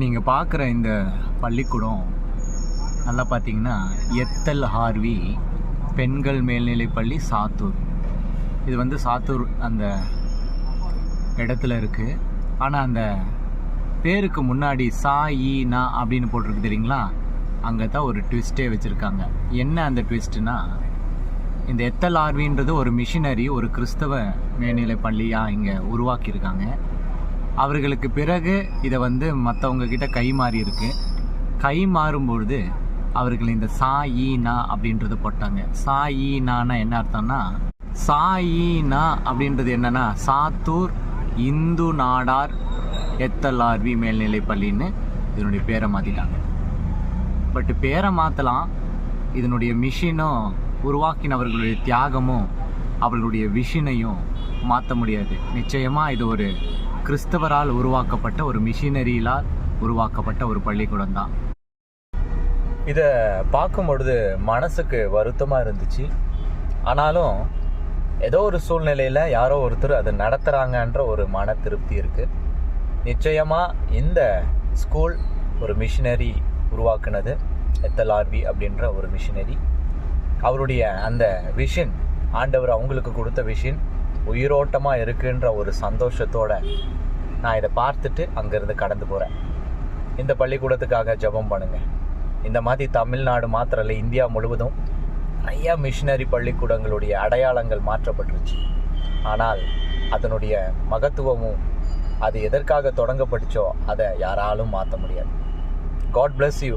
நீங்கள் பார்க்குற இந்த பள்ளிக்கூடம் நல்லா பார்த்தீங்கன்னா எத்தல் ஹார்வி பெண்கள் மேல்நிலைப்பள்ளி சாத்தூர். இது வந்து சாத்தூர் அந்த இடத்துல இருக்குது ஆனால் அந்த பேருக்கு முன்னாடி சா ஈ நா அப்படின்னு போட்டிருக்கு தெரியுங்களா? அங்கே தான் ஒரு ட்விஸ்ட்டே வச்சுருக்காங்க. என்ன அந்த ட்விஸ்ட்டுனா இந்த எத்தல் ஆர்வின்றது ஒரு மிஷினரி ஒரு கிறிஸ்தவ மேல்நிலை பள்ளியாக இங்கே உருவாக்கியிருக்காங்க. அவர்களுக்கு பிறகு இதை வந்து மற்றவங்க கிட்ட கை மாறி இருக்கு. கை மாறும்பொழுது அவர்கள் இந்த சா ஈனா நா போட்டாங்க. சா ஈனானா நானா என்ன அர்த்தம்னா சா ஈனா நா அப்படின்றது என்னன்னா சாத்தூர் இந்து நாடார் எத்தல் ஆர்வி மேல்நிலை பள்ளின்னு இதனுடைய பேரை மாற்றிட்டாங்க பட் பேரை மாற்றலாம் இதனுடைய மிஷினும் உருவாக்கினவர்களுடைய தியாகமும் அவர்களுடைய விஷனையும் மாற்ற முடியாது. நிச்சயமாக இது ஒரு கிறிஸ்தவரால் உருவாக்கப்பட்ட ஒரு மிஷினரியிலால் உருவாக்கப்பட்ட ஒரு பள்ளிக்கூடம் தான். இதை பார்க்கும் பொழுது மனசுக்கு வருத்தமாக இருந்துச்சு. ஆனாலும் ஏதோ ஒரு சூழ்நிலையில் யாரோ ஒருத்தர் அதை நடத்துகிறாங்கன்ற ஒரு மன திருப்தி இருக்குது நிச்சயமாக இந்த ஸ்கூல் ஒரு மிஷினரி உருவாக்குனது எத்தலார்வி அப்படின்ற ஒரு மிஷினரி. அவருடைய அந்த விஷன் ஆண்டவர் அவங்களுக்கு கொடுத்த விஷன் உயிரோட்டமாக இருக்குன்ற ஒரு சந்தோஷத்தோடு நான் இதை பார்த்துட்டு அங்கேருந்து கடந்து போகிறேன் இந்த பள்ளிக்கூடத்துக்காக ஜெபம் பண்ணுங்கள் இந்த மாதிரி தமிழ்நாடு மாத்திரம் இல்லை இந்தியா முழுவதும் நிறையா மிஷினரி பள்ளிக்கூடங்களுடைய அடையாளங்கள் மாற்றப்பட்டுருச்சு. ஆனால் அதனுடைய மகத்துவமும் அது எதற்காக தொடங்கப்பட்டுச்சோ அதை யாராலும் மாற்ற முடியாது. God bless you